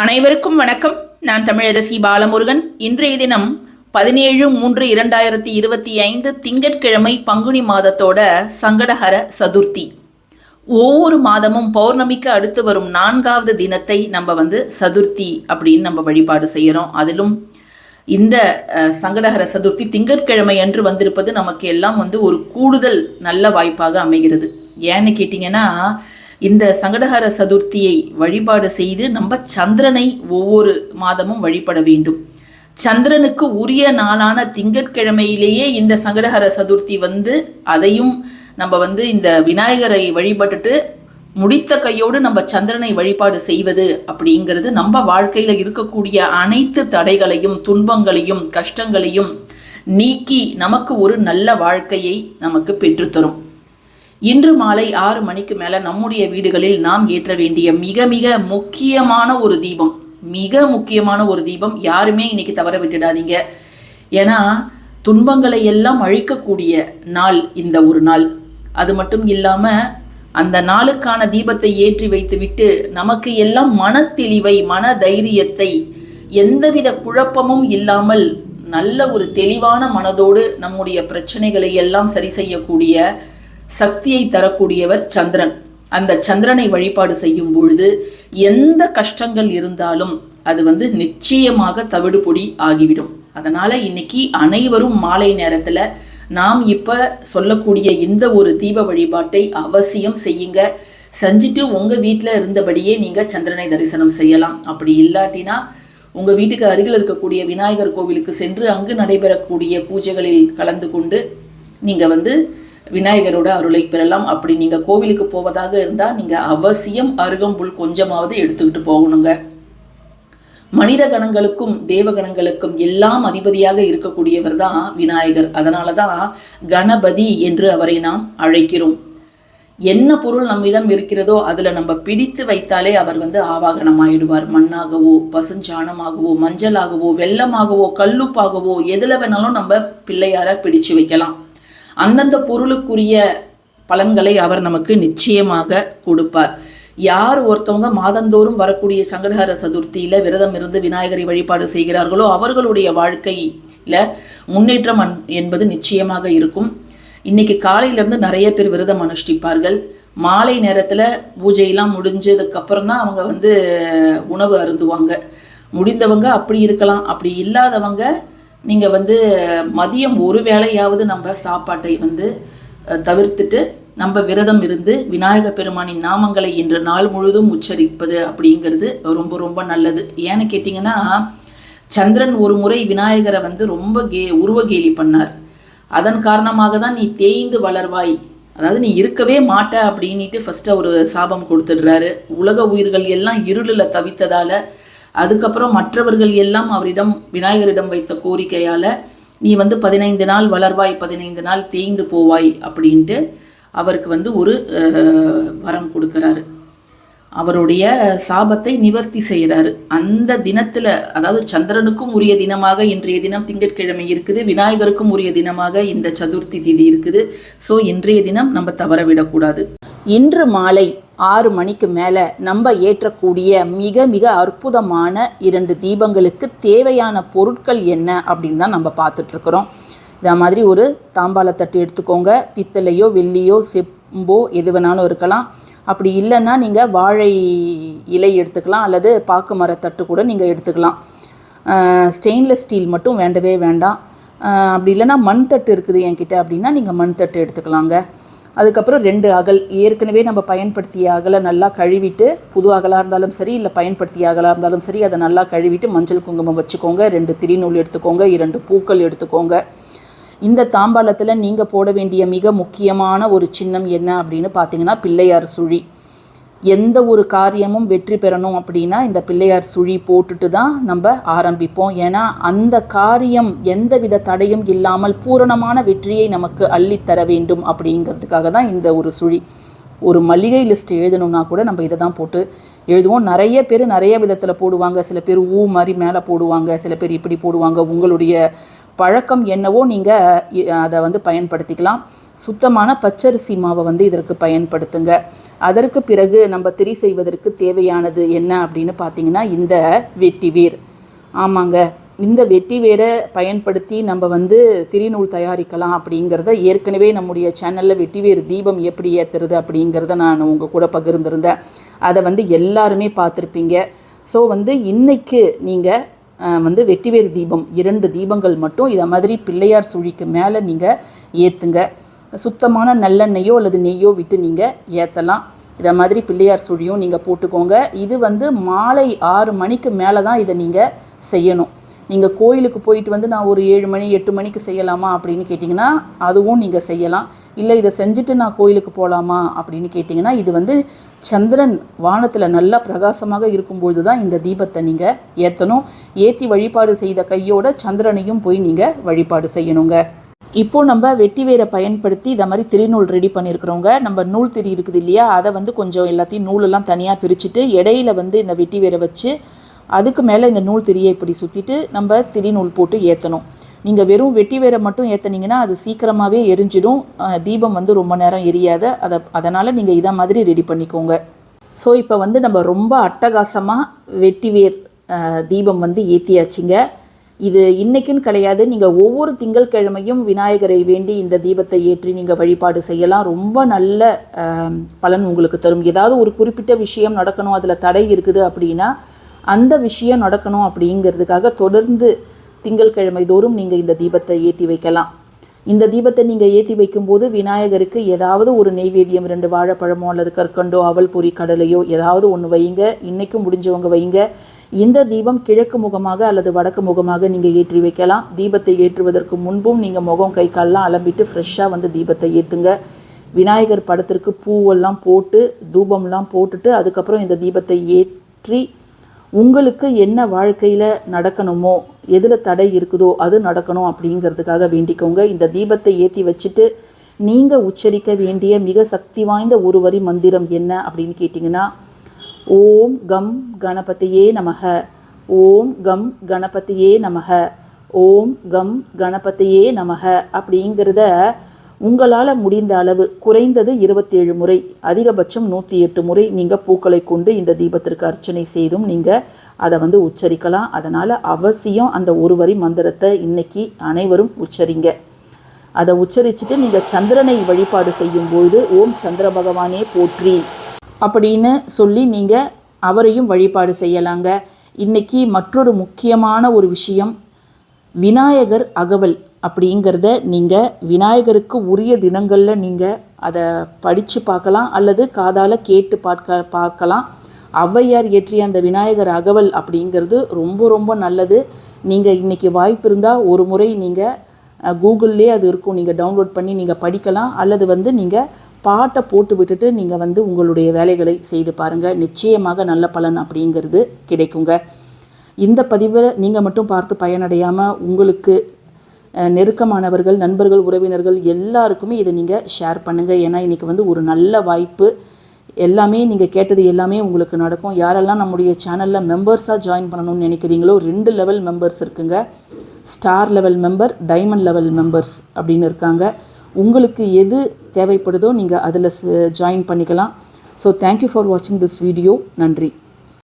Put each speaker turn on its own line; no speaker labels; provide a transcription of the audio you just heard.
அனைவருக்கும் வணக்கம். நான் தமிழரசி பாலமுருகன். இன்றைய தினம் பதினேழு மூன்று இரண்டாயிரத்தி இருபத்தி ஐந்து திங்கட்கிழமை பங்குனி மாதத்தோட சங்கடஹர சதுர்த்தி. ஒவ்வொரு மாதமும் பௌர்ணமிக்கு அடுத்து வரும் நான்காவது தினத்தை நம்ம வந்து சதுர்த்தி அப்படின்னு நம்ம வழிபாடு செய்கிறோம் அதிலும் இந்த சங்கடகர சங்கடஹர சதுர்த்தி திங்கட்கிழமை அன்று வந்திருப்பது நமக்கு எல்லாம் வந்து ஒரு கூடுதல் நல்ல வாய்ப்பாக அமைகிறது. ஏன்னு கேட்டிங்கன்னா இந்த சங்கடஹர சதுர்த்தியை வழிபாடு செய்து நம்ம சந்திரனை ஒவ்வொரு மாதமும் வழிபட வேண்டும். சந்திரனுக்கு உரிய நாளான திங்கட்கிழமையிலேயே இந்த சங்கடஹர சதுர்த்தி வந்து அதையும் நம்ம வந்து இந்த விநாயகரை வழிபட்டுட்டு முடித்த கையோடு நம்ம சந்திரனை வழிபாடு செய்வது அப்படிங்கிறது நம்ம வாழ்க்கையில் இருக்கக்கூடிய அனைத்து தடைகளையும் துன்பங்களையும் கஷ்டங்களையும் நீக்கி நமக்கு ஒரு நல்ல வாழ்க்கையை நமக்கு பெற்றுத்தரும். இன்று மாலை ஆறு மணிக்கு மேல நம்முடைய வீடுகளில் நாம் ஏற்ற வேண்டிய மிக மிக முக்கியமான ஒரு தீபம் மிக முக்கியமான ஒரு தீபம் யாருமே இன்னைக்கு தவற விட்டுடாதீங்க. ஏன்னா துன்பங்களை எல்லாம் அழிக்கக்கூடிய நாள் இந்த ஒரு நாள். அது மட்டும் இல்லாம அந்த நாளுக்கான தீபத்தை ஏற்றி வைத்துவிட்டு நமக்கு எல்லாம் மனத்தெளிவை மன தைரியத்தை எந்தவித குழப்பமும் இல்லாமல் நல்ல ஒரு தெளிவான மனதோடு நம்முடைய பிரச்சனைகளை எல்லாம் சரி செய்யக்கூடிய சக்தியை தரக்கூடியவர் சந்திரன். அந்த சந்திரனை வழிபாடு செய்யும் பொழுது எந்த கஷ்டங்கள் இருந்தாலும் அது வந்து நிச்சயமாக தவிடுபொடி ஆகிவிடும். அதனால இன்னைக்கு அனைவரும் மாலை நேரத்துல நாம் இப்ப சொல்லக்கூடிய இந்த ஒரு தீப வழிபாட்டை அவசியம் செய்யுங்க. செஞ்சுட்டு உங்க வீட்டில் இருந்தபடியே நீங்க சந்திரனை தரிசனம் செய்யலாம். அப்படி இல்லாட்டினா உங்க வீட்டுக்கு அருகில் இருக்கக்கூடிய விநாயகர் கோவிலுக்கு சென்று அங்கு நடைபெறக்கூடிய பூஜைகளில் கலந்து கொண்டு நீங்க வந்து விநாயகரோட அருளை பெறலாம். அப்படி நீங்க கோவிலுக்கு போவதாக இருந்தா நீங்க அவசியம் அருகம்புல் கொஞ்சமாவது எடுத்துக்கிட்டு போகணுங்க. மனித கணங்களுக்கும் தேவகணங்களுக்கும் எல்லாம் அதிபதியாக இருக்கக்கூடியவர் தான் விநாயகர். அதனால தான் கணபதி என்று அவரை நாம் அழைக்கிறோம். என்ன பொருள் நம்மிடம் இருக்கிறதோ அதில் நம்ம பிடித்து வைத்தாலே அவர் வந்து ஆவாகனம் ஆயிடுவார் மண்ணாகவோ பசுஞ்சாணமாகவோ மஞ்சளாகவோ வெள்ளமாகவோ கல்லுப்பாகவோ எதில் வேணாலும் நம்ம பிள்ளையார பிடிச்சு வைக்கலாம். அந்தந்த பொருளுக்குரிய பலன்களை அவர் நமக்கு நிச்சயமாக கொடுப்பார். யார் ஒருத்தவங்க மாதந்தோறும் வரக்கூடிய சங்கடஹர சதுர்த்தியில் விரதம் இருந்து விநாயகரை வழிபாடு செய்கிறார்களோ அவர்களுடைய வாழ்க்கையில் முன்னேற்றம் என்பது நிச்சயமாக இருக்கும். இன்னைக்கு காலையிலேருந்து நிறைய பேர் விரதம் அனுஷ்டிப்பார்கள். மாலை நேரத்தில் பூஜையெல்லாம் முடிஞ்சதுக்கப்புறம் தான் அவங்க வந்து உணவு அருந்துவாங்க. முடிந்தவங்க அப்படி இருக்கலாம். அப்படி இல்லாதவங்க நீங்கள் வந்து மதியம் ஒரு வேளையாவது நம்ம சாப்பாட்டை வந்து தவிர்த்துட்டு நம்ம விரதம் இருந்து விநாயக பெருமானின் நாமங்களை இன்று நாள் முழுதும் உச்சரிப்பது அப்படிங்கிறது ரொம்ப ரொம்ப நல்லது. ஏன்னு கேட்டிங்கன்னா சந்திரன் ஒரு முறை விநாயகரை வந்து ரொம்ப கே உருவகேலி பண்ணார். அதன் காரணமாக தான் நீ தேய்ந்து வளர்வாய். அதாவது நீ இருக்கவே மாட்ட அப்படின்ட்டு ஃபஸ்ட்டு ஒரு சாபம் கொடுத்துடுறாரு. உலக உயிர்கள் எல்லாம் இருளில் தவித்ததால் அதுக்கப்புறம் மற்றவர்கள் எல்லாம் அவரிடம் விநாயகரிடம் வைத்த கோரிக்கையால் நீ வந்து பதினைந்து நாள் வளர்வாய் பதினைந்து நாள் தேய்ந்து போவாய் அப்படின்ட்டு அவருக்கு வந்து ஒரு வரம் கொடுக்குறாரு. அவருடைய சாபத்தை நிவர்த்தி செய்கிறாரு அந்த தினத்தில் அதாவது சந்திரனுக்கும் உரிய தினமாக இன்றைய தினம் திங்கட்கிழமை இருக்குது விநாயகருக்கும் உரிய தினமாக இந்த சதுர்த்தி திதி இருக்குது. ஸோ இன்றைய தினம் நம்ம தவற விடக்கூடாது. இன்று மாலை ஆறு மணிக்கு மேலே நம்ம ஏற்றக்கூடிய மிக மிக அற்புதமான இரண்டு தீபங்களுக்கு தேவையான பொருட்கள் என்ன அப்படின்னு தான் நம்ம பார்த்துட்ருக்குறோம் இந்த மாதிரி ஒரு தாம்பாளத்தட்டு எடுத்துக்கோங்க. பித்தளையோ வெள்ளியோ செம்போ எது வேணாலும் இருக்கலாம். அப்படி இல்லைன்னா நீங்கள் வாழை இலை எடுத்துக்கலாம். அல்லது பாக்கு மரத்தட்டு கூட நீங்கள் எடுத்துக்கலாம். ஸ்டெயின்லெஸ் ஸ்டீல் மட்டும் வேண்டவே வேண்டாம். அப்படி இல்லைன்னா மண் தட்டு இருக்குது என்கிட்ட அப்படின்னா நீங்கள் மண் தட்டு எடுத்துக்கலாங்க. அதுக்கப்புறம் ரெண்டு அகல். ஏற்கனவே நம்ம பயன்படுத்திய அகலை நல்லா கழுவிட்டு புது அகலாக இருந்தாலும் சரி இல்லை பயன்படுத்திய அகலாக இருந்தாலும் சரி அதை நல்லா கழுவிட்டு மஞ்சள் குங்குமம் வச்சுக்கோங்க. ரெண்டு திரிநூல் எடுத்துக்கோங்க இரண்டு பூக்கள் எடுத்துக்கோங்க. இந்த தாம்பாளத்தில் நீங்கள் போட வேண்டிய மிக முக்கியமான ஒரு சின்னம் என்ன அப்படின்னு பார்த்தீங்கன்னா பிள்ளையார் சுழி. எந்த ஒரு காரியமும் வெற்றி பெறணும் அப்படின்னா இந்த பிள்ளையார் சுழி போட்டுட்டு தான் நம்ம ஆரம்பிப்போம். ஏன்னா அந்த காரியம் எந்தவித தடையும் இல்லாமல் பூரணமான வெற்றியை நமக்கு அள்ளித்தர வேண்டும் அப்படிங்கிறதுக்காக தான் இந்த ஒரு சுழி. ஒரு மளிகை லிஸ்ட் எழுதணும்னா கூட நம்ம இதை தான் போட்டு எழுதுவோம். நிறைய பேர் நிறைய விதத்தில் போடுவாங்க. சில பேர் ஊ மாதிரி மேலே போடுவாங்க. சில பேர் இப்படி போடுவாங்க. உங்களுடைய பழக்கம் என்னவோ நீங்கள் அதை வந்து பயன்படுத்திக்கலாம். சுத்தமான பச்சரிசி மாவை வந்து இதற்கு பயன்படுத்துங்க. அதற்கு பிறகு நம்ம திரி செய்வதற்கு தேவையானது என்ன அப்படின்னு பார்த்தீங்கன்னா இந்த வெட்டிவேர் ஆமாங்க. இந்த வெட்டி வேரை பயன்படுத்தி நம்ம வந்து திரிநூல் தயாரிக்கலாம் அப்படிங்கிறத ஏற்கனவே நம்முடைய சேனலில் வெட்டிவேர் தீபம் எப்படி ஏற்றுறது அப்படிங்கிறத நான் உங்கள் கூட பகிர்ந்திருந்தேன். அதை வந்து எல்லாருமே பார்த்துருப்பீங்க. ஸோ வந்து இன்றைக்கு நீங்கள் வந்து வெட்டிவேர் தீபம் இரண்டு தீபங்கள் மட்டும் இதை மாதிரி பிள்ளையார் சுழிக்கு மேலே நீங்கள் ஏற்றுங்க சுத்தமான நல்லெண்ணெயோ அல்லது நெய்யோ விட்டு நீங்கள் ஏற்றலாம் இதை மாதிரி பிள்ளையார் சுழியும் நீங்கள் போட்டுக்கோங்க. இது வந்து மாலை ஆறு மணிக்கு மேலே தான் இதை நீங்கள் செய்யணும். நீங்கள் கோயிலுக்கு போயிட்டு வந்து நான் ஒரு ஏழு மணி எட்டு மணிக்கு செய்யலாமா அப்படின்னு கேட்டிங்கன்னா அதுவும் நீங்கள் செய்யலாம். இல்லை இதை செஞ்சுட்டு நான் கோயிலுக்கு போகலாமா அப்படின்னு கேட்டிங்கன்னா இது வந்து சந்திரன் வானத்தில் நல்லா பிரகாசமாக இருக்கும்பொழுது தான் இந்த தீபத்தை நீங்கள் ஏற்றணும் ஏற்றி வழிபாடு செய்த கையோட சந்திரனையும் போய் நீங்கள் வழிபாடு செய்யணுங்க. இப்போ நம்ம வெட்டி வேரை பயன்படுத்தி இதை மாதிரி திருநூல் ரெடி பண்ணியிருக்கிறோங்க நம்ம நூல் திரி இருக்குது இல்லையா அதை வந்து கொஞ்சம் எல்லாத்தையும் நூலெல்லாம் தனியாக பிரிச்சுட்டு இடையில வந்து இந்த வெட்டி வேரை வச்சு அதுக்கு மேலே இந்த நூல் திரியை இப்படி சுற்றிட்டு நம்ம திரி நூல் போட்டு ஏற்றணும் நீங்கள் வெறும் வெட்டி வேரை மட்டும் ஏற்றுனீங்கன்னா அது சீக்கிரமாகவே எரிஞ்சிடும். தீபம் வந்து ரொம்ப நேரம் எரியாது அதை அதனால் நீங்கள் இதை மாதிரி ரெடி பண்ணிக்கோங்க. ஸோ இப்போ வந்து நம்ம ரொம்ப அட்டகாசமாக வெட்டிவேர் அஹ், தீபம் வந்து ஏற்றியாச்சுங்க இது இன்னைக்குன்னு கிடையாது. நீங்கள் ஒவ்வொரு திங்கட்கிழமையும் விநாயகரை வேண்டி இந்த தீபத்தை ஏற்றி நீங்கள் வழிபாடு செய்யலாம். ரொம்ப நல்ல பலன் உங்களுக்கு தரும். ஏதாவது ஒரு குறிப்பிட்ட விஷயம் நடக்கணும் அதில் தடை இருக்குது அப்படின்னா அந்த விஷயம் நடக்கணும் அப்படிங்கிறதுக்காக தொடர்ந்து திங்கட்கிழமை தோறும் நீங்கள் இந்த தீபத்தை ஏற்றி வைக்கலாம். இந்த தீபத்தை நீங்கள் ஏற்றி வைக்கும்போது விநாயகருக்கு ஏதாவது ஒரு நெய்வேத்தியம் ரெண்டு வாழைப்பழமோ அல்லது கற்கண்டோ அவல் பொறி கடலையோ ஏதாவது ஒன்று வைங்க இன்றைக்கும் முடிஞ்சவங்க வைங்க இந்த தீபம் கிழக்கு முகமாக அல்லது வடக்கு முகமாக நீங்கள் ஏற்றி வைக்கலாம். தீபத்தை ஏற்றுவதற்கு முன்பும் நீங்கள் முகம் கை கால்லாம் அலம்பிட்டு ஃப்ரெஷ்ஷாக வந்து தீபத்தை ஏற்றுங்க விநாயகர் படத்திற்கு பூவெல்லாம் போட்டு தூபம்லாம் போட்டுட்டு அதுக்கப்புறம் இந்த தீபத்தை ஏற்றி உங்களுக்கு என்ன வாழ்க்கையில் நடக்கணுமோ எதில் தடை இருக்குதோ அது நடக்கணும் அப்படிங்கிறதுக்காக வேண்டிக்கோங்க. இந்த தீபத்தை ஏற்றி வச்சுட்டு நீங்கள் உச்சரிக்க வேண்டிய மிக சக்தி வாய்ந்த ஒரு வரி மந்திரம் என்ன அப்படின்னு கேட்டிங்கன்னா ஓம் கம் கணபதியே நமக ஓம் கம் கணபதியே நமக ஓம் கம் கணபதியே நமக அப்படிங்கிறத உங்களால் முடிந்த அளவு குறைந்தது இருபத்தேழு முறை அதிகபட்சம் நூற்றி எட்டு முறை நீங்கள் பூக்களை கொண்டு இந்த தீபத்திற்கு அர்ச்சனை செய்தும் நீங்கள் அதை வந்து உச்சரிக்கலாம். அதனால் அவசியம் அந்த ஒரு வரி மந்திரத்தை இன்னைக்கு அனைவரும் உச்சரிங்க. அதை உச்சரிச்சுட்டு நீங்கள் சந்திரனை வழிபாடு செய்யும்பொழுது ஓம் சந்திர பகவானே போற்றி அப்படின்னு சொல்லி நீங்கள் அவரையும் வழிபாடு செய்யலாங்க. இன்னைக்கு மற்றொரு முக்கியமான ஒரு விஷயம் விநாயகர் அகவல். அப்படிங்கிறத நீங்கள் விநாயகருக்கு உரிய தினங்களில் நீங்கள் அதை படித்து பார்க்கலாம் அல்லது காதால் கேட்டு பார்க்க பார்க்கலாம். ஔவையார் இயற்றிய அந்த விநாயகர் அகவல் அப்படிங்கிறது ரொம்ப ரொம்ப நல்லது. நீங்கள் இன்றைக்கி வாய்ப்பு இருந்தால் ஒரு முறை நீங்கள் கூகுள்லேயே அது இருக்கும். நீங்கள் டவுன்லோட் பண்ணி நீங்கள் படிக்கலாம். அல்லது வந்து நீங்கள் பாட்டை போட்டு விட்டுட்டு நீங்கள் வந்து உங்களுடைய வேலைகளை செய்து பாருங்கள் நிச்சயமாக நல்ல பலன் அப்படிங்கிறது கிடைக்குங்க. இந்த பதிவை நீங்கள் மட்டும் பார்த்து பயனடையாமல் உங்களுக்கு நெருக்கமானவர்கள் நண்பர்கள் உறவினர்கள் எல்லாருக்குமே இதை நீங்கள் ஷேர் பண்ணுங்கள் ஏன்னா இன்றைக்கி வந்து ஒரு நல்ல வாய்ப்பு. எல்லாமே நீங்கள் கேட்டது எல்லாமே உங்களுக்கு நடக்கும். யாரெல்லாம் நம்முடைய சேனலில் மெம்பர்ஸாக ஜாயின் பண்ணணும்னு நினைக்கிறீங்களோ ரெண்டு லெவல் மெம்பர்ஸ் இருக்குங்க. Star level member diamond level members அப்படின்னு இருக்காங்க. உங்களுக்கு எது தேவைப்படுதோ நீங்கள் அதில் ஜாயின் பண்ணிக்கலாம். ஸோ தேங்க்யூ ஃபார் வாட்சிங் திஸ் வீடியோ நன்றி.